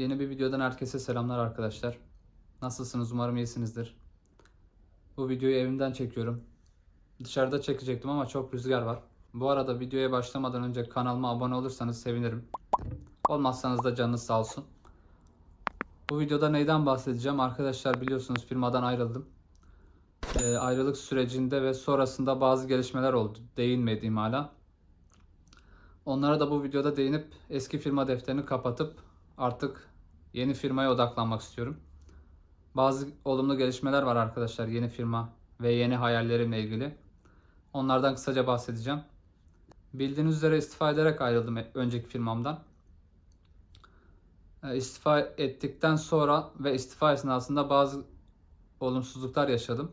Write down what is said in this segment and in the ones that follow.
Yeni bir videodan herkese selamlar arkadaşlar. Nasılsınız? Umarım iyisinizdir. Bu videoyu evimden çekiyorum. Dışarıda çekecektim ama çok rüzgar var. Bu arada videoya başlamadan önce kanalıma abone olursanız sevinirim. Olmazsanız da canınız sağ olsun. Bu videoda neyden bahsedeceğim? Arkadaşlar biliyorsunuz firmadan ayrıldım. Ee, ayrılık sürecinde ve sonrasında bazı gelişmeler oldu. Değinmediğim hala. Onlara da bu videoda değinip eski firma defterini kapatıp artık yeni firmaya odaklanmak istiyorum. Bazı olumlu gelişmeler var arkadaşlar yeni firma ve yeni hayallerimle ilgili. Onlardan kısaca bahsedeceğim. Bildiğiniz üzere istifa ederek ayrıldım önceki firmamdan. E, İstifa ettikten sonra ve istifa esnasında bazı olumsuzluklar yaşadım.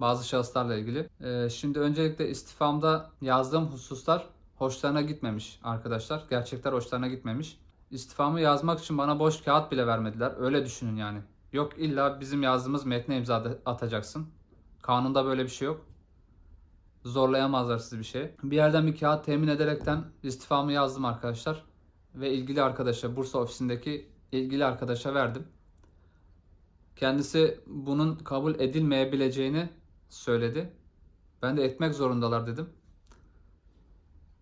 Bazı şahıslarla ilgili. E, Şimdi öncelikle istifamda yazdığım hususlar hoşlarına gitmemiş arkadaşlar. Gerçekler hoşlarına gitmemiş. İstifamı yazmak için bana boş kağıt bile vermediler. Öyle düşünün yani. Yok illa bizim yazdığımız metne imza atacaksın. Kanunda böyle bir şey yok. Zorlayamazlar sizi bir şey. Bir yerden bir kağıt temin ederekten istifamı yazdım arkadaşlar. Ve ilgili arkadaşa, Bursa ofisindeki ilgili arkadaşa verdim. Kendisi bunun kabul edilmeyebileceğini söyledi. Ben de etmek zorundalar dedim.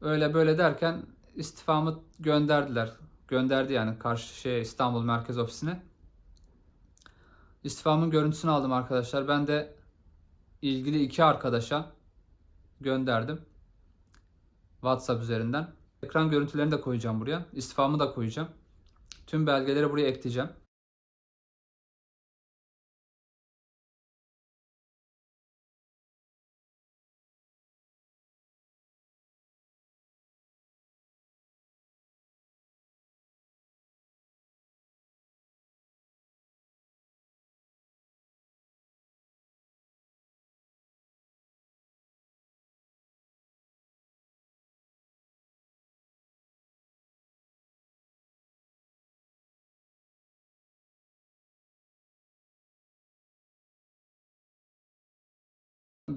Öyle böyle derken istifamı gönderdiler. Gönderdi yani karşı şey İstanbul Merkez Ofisi'ne. İstifamın görüntüsünü aldım arkadaşlar. Ben de ilgili iki arkadaşa gönderdim. WhatsApp üzerinden. Ekran görüntülerini de koyacağım buraya. İstifamı da koyacağım. Tüm belgeleri buraya ekleyeceğim.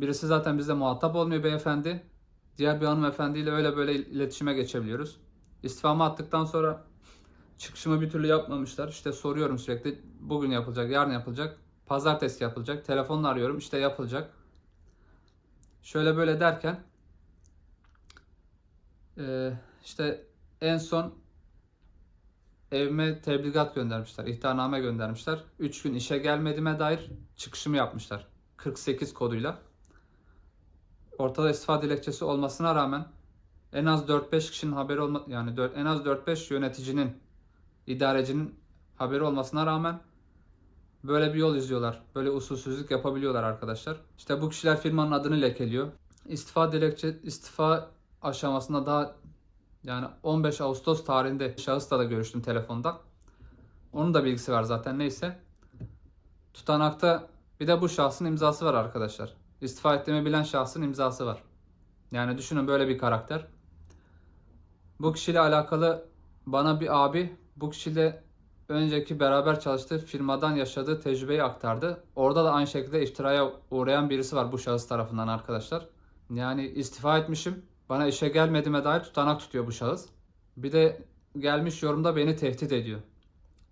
Birisi zaten bizle muhatap olmuyor beyefendi. Diğer bir hanımefendiyle öyle böyle iletişime geçebiliyoruz. İstifamı attıktan sonra çıkışımı bir türlü yapmamışlar. İşte soruyorum sürekli bugün yapılacak, yarın yapılacak, pazartesi yapılacak. Telefonla arıyorum işte yapılacak. Şöyle böyle derken eee, işte en son evime tebligat göndermişler, ihtarname göndermişler. 3 gün işe gelmediğime dair çıkışımı yapmışlar. 48 koduyla. Ortada istifa dilekçesi olmasına rağmen en az 4-5 kişinin haberi olma yani dört- en az 4-5 yöneticinin, idarecinin haberi olmasına rağmen böyle bir yol izliyorlar. Böyle usulsüzlük yapabiliyorlar arkadaşlar. İşte bu kişiler firmanın adını lekeliyor. İstifa dilekçe istifa aşamasında daha yani 15 Ağustos tarihinde şahısla da görüştüm telefonda. Onun da bilgisi var zaten neyse. Tutanakta bir de bu şahsın imzası var arkadaşlar. İstifa ettiğimi bilen şahsın imzası var. Yani düşünün böyle bir karakter. Bu kişiyle alakalı bana bir abi bu kişiyle önceki beraber çalıştığı firmadan yaşadığı tecrübeyi aktardı. Orada da aynı şekilde iftiraya uğrayan birisi var bu şahıs tarafından arkadaşlar. Yani istifa etmişim. Bana işe gelmediğime dair tutanak tutuyor bu şahıs. Bir de gelmiş yorumda beni tehdit ediyor.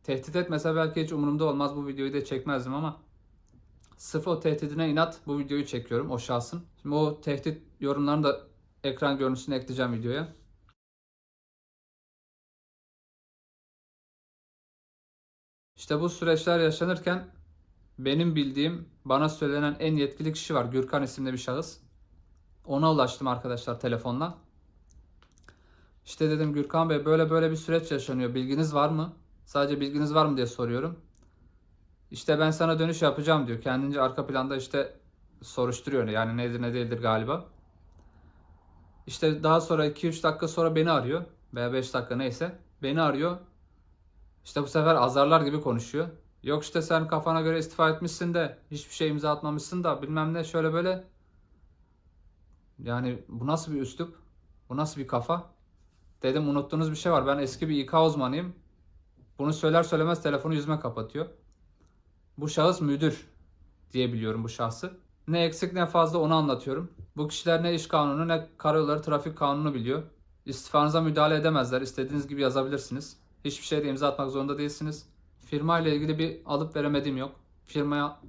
Tehdit etmese belki hiç umurumda olmaz bu videoyu da çekmezdim ama Sırf o tehdidine inat bu videoyu çekiyorum o şahsın. Şimdi o tehdit yorumlarını da ekran görüntüsünü ekleyeceğim videoya. İşte bu süreçler yaşanırken benim bildiğim bana söylenen en yetkili kişi var. Gürkan isimli bir şahıs. Ona ulaştım arkadaşlar telefonla. İşte dedim Gürkan Bey böyle böyle bir süreç yaşanıyor. Bilginiz var mı? Sadece bilginiz var mı diye soruyorum. İşte ben sana dönüş yapacağım diyor. Kendince arka planda işte soruşturuyor. Yani nedir ne değildir galiba. İşte daha sonra 2-3 dakika sonra beni arıyor. Veya 5 dakika neyse. Beni arıyor. İşte bu sefer azarlar gibi konuşuyor. Yok işte sen kafana göre istifa etmişsin de hiçbir şey imza atmamışsın da bilmem ne şöyle böyle. Yani bu nasıl bir üslup? Bu nasıl bir kafa? Dedim unuttuğunuz bir şey var. Ben eski bir İK uzmanıyım. Bunu söyler söylemez telefonu yüzüme kapatıyor. Bu şahıs müdür diye biliyorum bu şahsı. Ne eksik ne fazla onu anlatıyorum. Bu kişiler ne iş kanunu ne karayolları trafik kanunu biliyor. İstifanıza müdahale edemezler. İstediğiniz gibi yazabilirsiniz. Hiçbir şeyde imza atmak zorunda değilsiniz. Firma ile ilgili bir alıp veremediğim yok. Firmaya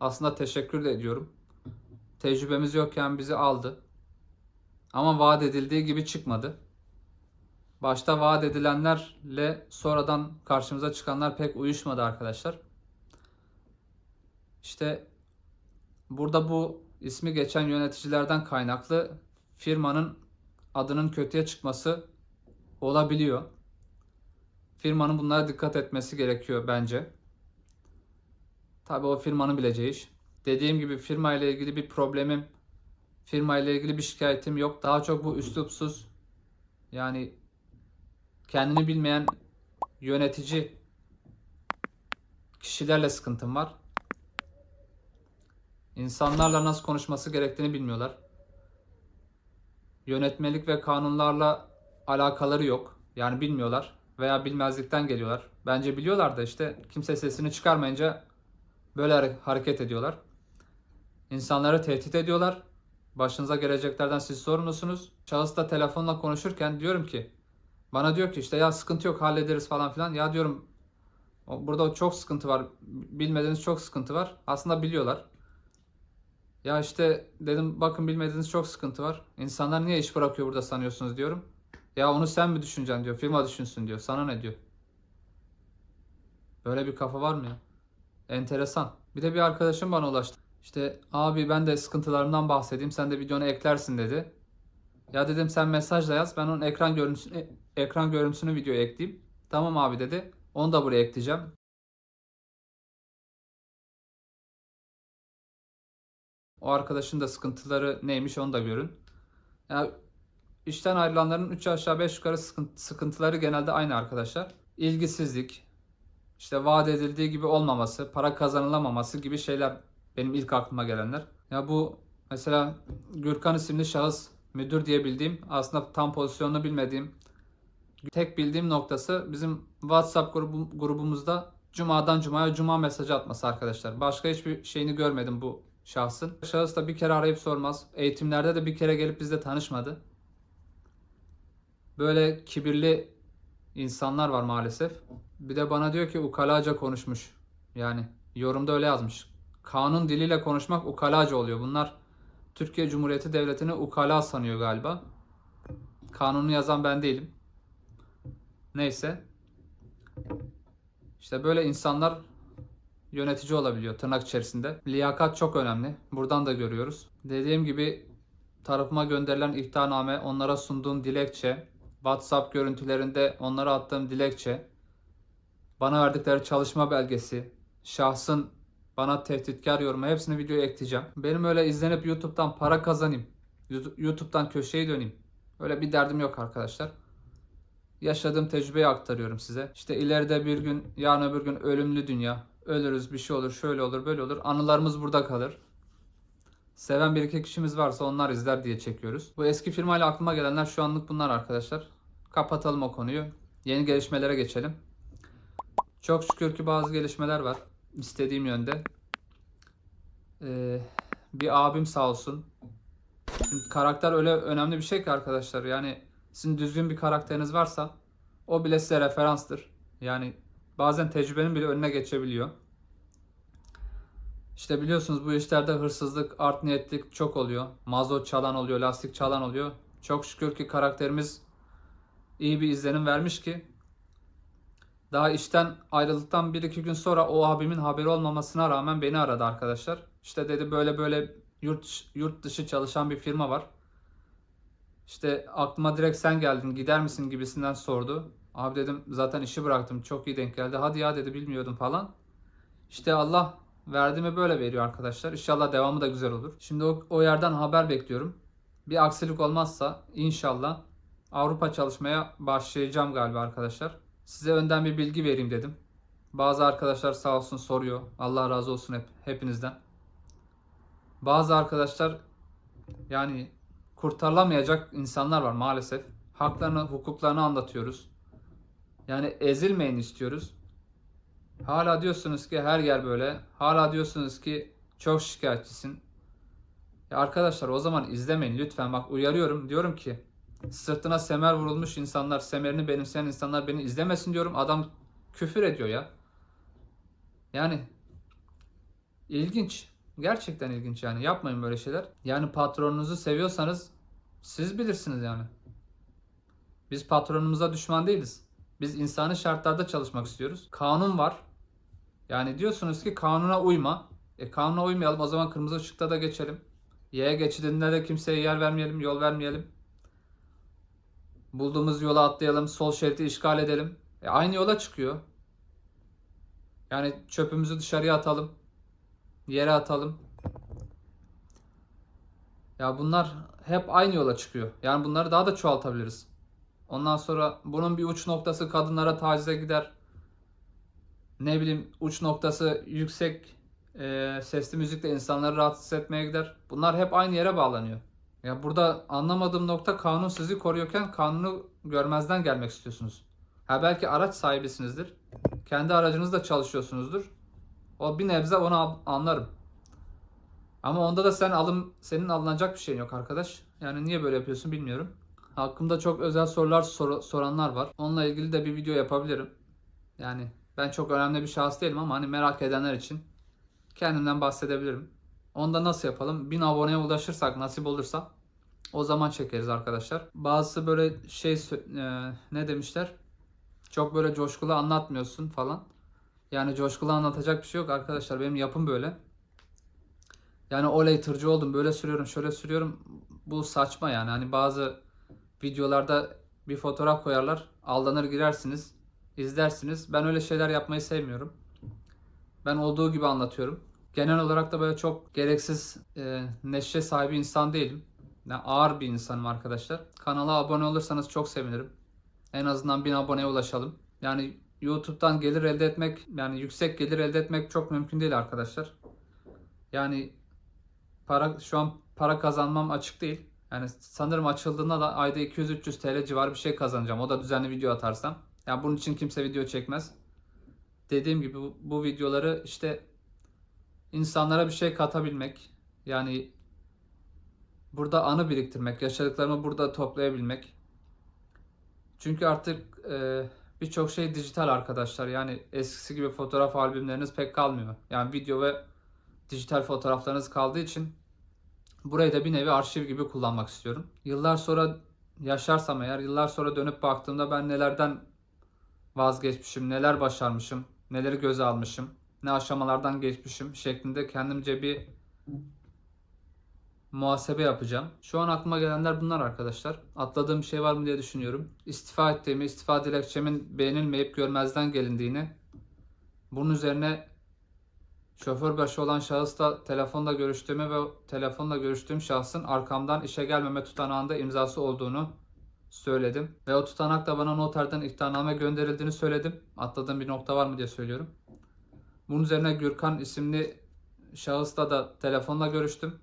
aslında teşekkür de ediyorum. Tecrübemiz yokken bizi aldı. Ama vaat edildiği gibi çıkmadı. Başta vaat edilenlerle sonradan karşımıza çıkanlar pek uyuşmadı arkadaşlar. İşte burada bu ismi geçen yöneticilerden kaynaklı firmanın adının kötüye çıkması olabiliyor. Firmanın bunlara dikkat etmesi gerekiyor bence. Tabii o firmanın bileceği iş. Dediğim gibi firma ile ilgili bir problemim, firma ile ilgili bir şikayetim yok. Daha çok bu üslupsuz yani kendini bilmeyen yönetici kişilerle sıkıntım var. İnsanlarla nasıl konuşması gerektiğini bilmiyorlar. Yönetmelik ve kanunlarla alakaları yok. Yani bilmiyorlar veya bilmezlikten geliyorlar. Bence biliyorlar da işte kimse sesini çıkarmayınca böyle hare- hareket ediyorlar. İnsanları tehdit ediyorlar. Başınıza geleceklerden siz sorumlusunuz. Şahıs da telefonla konuşurken diyorum ki bana diyor ki işte ya sıkıntı yok hallederiz falan filan. Ya diyorum "o- burada çok sıkıntı var. Bilmediğiniz çok sıkıntı var. Aslında biliyorlar. Ya işte dedim bakın bilmediğiniz çok sıkıntı var. İnsanlar niye iş bırakıyor burada sanıyorsunuz diyorum. Ya onu sen mi düşüneceksin diyor. Firma düşünsün diyor. Sana ne diyor. Böyle bir kafa var mı ya? Enteresan. Bir de bir arkadaşım bana ulaştı. İşte abi ben de sıkıntılarımdan bahsedeyim. Sen de videonu eklersin dedi. Ya dedim sen mesajla yaz. Ben onun ekran görüntüsünü ekran görüntüsünü videoya ekleyeyim. Tamam abi dedi. Onu da buraya ekleyeceğim. O arkadaşın da sıkıntıları neymiş onu da görün. Ya işten ayrılanların 3 aşağı 5 yukarı sıkıntı- sıkıntıları genelde aynı arkadaşlar. İlgisizlik, işte vaat edildiği gibi olmaması, para kazanılamaması gibi şeyler benim ilk aklıma gelenler. Ya bu mesela Gürkan isimli şahıs müdür diye bildiğim aslında tam pozisyonunu bilmediğim tek bildiğim noktası bizim WhatsApp grubu, grubumuzda Cuma'dan Cuma'ya Cuma mesajı atması arkadaşlar. Başka hiçbir şeyini görmedim bu şahsın. Şahıs da bir kere arayıp sormaz. Eğitimlerde de bir kere gelip bizle tanışmadı. Böyle kibirli insanlar var maalesef. Bir de bana diyor ki ukalaca konuşmuş. Yani yorumda öyle yazmış. Kanun diliyle konuşmak ukalaca oluyor. Bunlar Türkiye Cumhuriyeti Devleti'ni ukala sanıyor galiba. Kanunu yazan ben değilim. Neyse. İşte böyle insanlar yönetici olabiliyor tırnak içerisinde. Liyakat çok önemli. Buradan da görüyoruz. Dediğim gibi tarafıma gönderilen ihtarname, onlara sunduğum dilekçe, WhatsApp görüntülerinde onlara attığım dilekçe, bana verdikleri çalışma belgesi, şahsın bana tehditkar yorumu hepsini videoya ekleyeceğim. Benim öyle izlenip YouTube'dan para kazanayım, YouTube'dan köşeyi döneyim. Öyle bir derdim yok arkadaşlar. Yaşadığım tecrübeyi aktarıyorum size. İşte ileride bir gün, yarın öbür gün ölümlü dünya. Ölürüz, bir şey olur, şöyle olur, böyle olur. Anılarımız burada kalır. Seven bir iki kişimiz varsa onlar izler diye çekiyoruz. Bu eski firmayla aklıma gelenler şu anlık bunlar arkadaşlar. Kapatalım o konuyu. Yeni gelişmelere geçelim. Çok şükür ki bazı gelişmeler var. istediğim yönde. Ee, bir abim sağ olsun. Şimdi karakter öyle önemli bir şey ki arkadaşlar. Yani sizin düzgün bir karakteriniz varsa o bile size referanstır. Yani bazen tecrübenin bile önüne geçebiliyor. İşte biliyorsunuz bu işlerde hırsızlık, art niyetlik çok oluyor. Mazot çalan oluyor, lastik çalan oluyor. Çok şükür ki karakterimiz iyi bir izlenim vermiş ki daha işten ayrıldıktan 1-2 gün sonra o abimin haberi olmamasına rağmen beni aradı arkadaşlar. İşte dedi böyle böyle yurt, yurt dışı çalışan bir firma var. İşte aklıma direkt sen geldin gider misin gibisinden sordu. Abi dedim zaten işi bıraktım çok iyi denk geldi. Hadi ya dedi bilmiyordum falan. İşte Allah verdiğimi böyle veriyor arkadaşlar. İnşallah devamı da güzel olur. Şimdi o, o yerden haber bekliyorum. Bir aksilik olmazsa inşallah Avrupa çalışmaya başlayacağım galiba arkadaşlar. Size önden bir bilgi vereyim dedim. Bazı arkadaşlar sağ olsun soruyor. Allah razı olsun hep hepinizden. Bazı arkadaşlar yani kurtarılamayacak insanlar var maalesef. Haklarını, hukuklarını anlatıyoruz. Yani ezilmeyin istiyoruz. Hala diyorsunuz ki her yer böyle. Hala diyorsunuz ki çok şikayetçisin. Ya arkadaşlar o zaman izlemeyin lütfen. Bak uyarıyorum. Diyorum ki Sırtına semer vurulmuş insanlar, semerini benimseyen insanlar beni izlemesin diyorum. Adam küfür ediyor ya. Yani ilginç. Gerçekten ilginç yani. Yapmayın böyle şeyler. Yani patronunuzu seviyorsanız siz bilirsiniz yani. Biz patronumuza düşman değiliz. Biz insani şartlarda çalışmak istiyoruz. Kanun var. Yani diyorsunuz ki kanuna uyma. E kanuna uymayalım o zaman kırmızı ışıkta da geçelim. Yaya geçidinde de kimseye yer vermeyelim, yol vermeyelim. Bulduğumuz yola atlayalım, sol şeridi işgal edelim. E aynı yola çıkıyor. Yani çöpümüzü dışarıya atalım. Yere atalım. Ya bunlar hep aynı yola çıkıyor. Yani bunları daha da çoğaltabiliriz. Ondan sonra bunun bir uç noktası kadınlara tacize gider. Ne bileyim uç noktası yüksek e, sesli müzikle insanları rahatsız etmeye gider. Bunlar hep aynı yere bağlanıyor. Ya burada anlamadığım nokta kanun sizi koruyorken kanunu görmezden gelmek istiyorsunuz. Ha belki araç sahibisinizdir. Kendi aracınızda çalışıyorsunuzdur. O bir nebze onu an- anlarım. Ama onda da sen alım senin alınacak bir şeyin yok arkadaş. Yani niye böyle yapıyorsun bilmiyorum. Hakkımda çok özel sorular sor- soranlar var. Onunla ilgili de bir video yapabilirim. Yani ben çok önemli bir şahıs değilim ama hani merak edenler için kendimden bahsedebilirim. Onda nasıl yapalım? 1000 aboneye ulaşırsak nasip olursa o zaman çekeriz arkadaşlar. Bazısı böyle şey e, ne demişler? Çok böyle coşkulu anlatmıyorsun falan. Yani coşkulu anlatacak bir şey yok arkadaşlar. Benim yapım böyle. Yani oley tırcı oldum böyle sürüyorum şöyle sürüyorum. Bu saçma yani. Hani bazı videolarda bir fotoğraf koyarlar. Aldanır girersiniz. izlersiniz. Ben öyle şeyler yapmayı sevmiyorum. Ben olduğu gibi anlatıyorum. Genel olarak da böyle çok gereksiz e, neşe sahibi insan değilim. Yani ağır bir insanım arkadaşlar. Kanala abone olursanız çok sevinirim. En azından 1000 aboneye ulaşalım. Yani YouTube'dan gelir elde etmek, yani yüksek gelir elde etmek çok mümkün değil arkadaşlar. Yani para şu an para kazanmam açık değil. Yani sanırım açıldığında da ayda 200-300 TL civarı bir şey kazanacağım. O da düzenli video atarsam. Yani bunun için kimse video çekmez. Dediğim gibi bu, bu videoları işte insanlara bir şey katabilmek. Yani burada anı biriktirmek, yaşadıklarımı burada toplayabilmek. Çünkü artık e, birçok şey dijital arkadaşlar. Yani eskisi gibi fotoğraf albümleriniz pek kalmıyor. Yani video ve dijital fotoğraflarınız kaldığı için burayı da bir nevi arşiv gibi kullanmak istiyorum. Yıllar sonra yaşarsam eğer, yıllar sonra dönüp baktığımda ben nelerden vazgeçmişim, neler başarmışım, neleri göze almışım, ne aşamalardan geçmişim şeklinde kendimce bir muhasebe yapacağım. Şu an aklıma gelenler bunlar arkadaşlar. Atladığım bir şey var mı diye düşünüyorum. İstifa ettiğimi, istifa dilekçemin beğenilmeyip görmezden gelindiğini, bunun üzerine şoför başı olan şahısla telefonda görüştüğümü ve telefonla görüştüğüm şahsın arkamdan işe gelmeme tutanağında imzası olduğunu söyledim. Ve o tutanakla bana noterden ihtarname gönderildiğini söyledim. Atladığım bir nokta var mı diye söylüyorum. Bunun üzerine Gürkan isimli şahısla da telefonla görüştüm.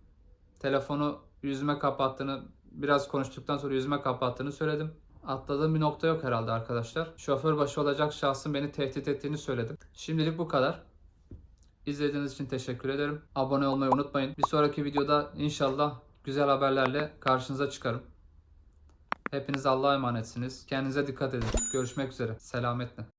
Telefonu yüzüme kapattığını, biraz konuştuktan sonra yüzüme kapattığını söyledim. Atladığım bir nokta yok herhalde arkadaşlar. Şoför başı olacak şahsın beni tehdit ettiğini söyledim. Şimdilik bu kadar. İzlediğiniz için teşekkür ederim. Abone olmayı unutmayın. Bir sonraki videoda inşallah güzel haberlerle karşınıza çıkarım. Hepiniz Allah'a emanetsiniz. Kendinize dikkat edin. Görüşmek üzere. Selametle.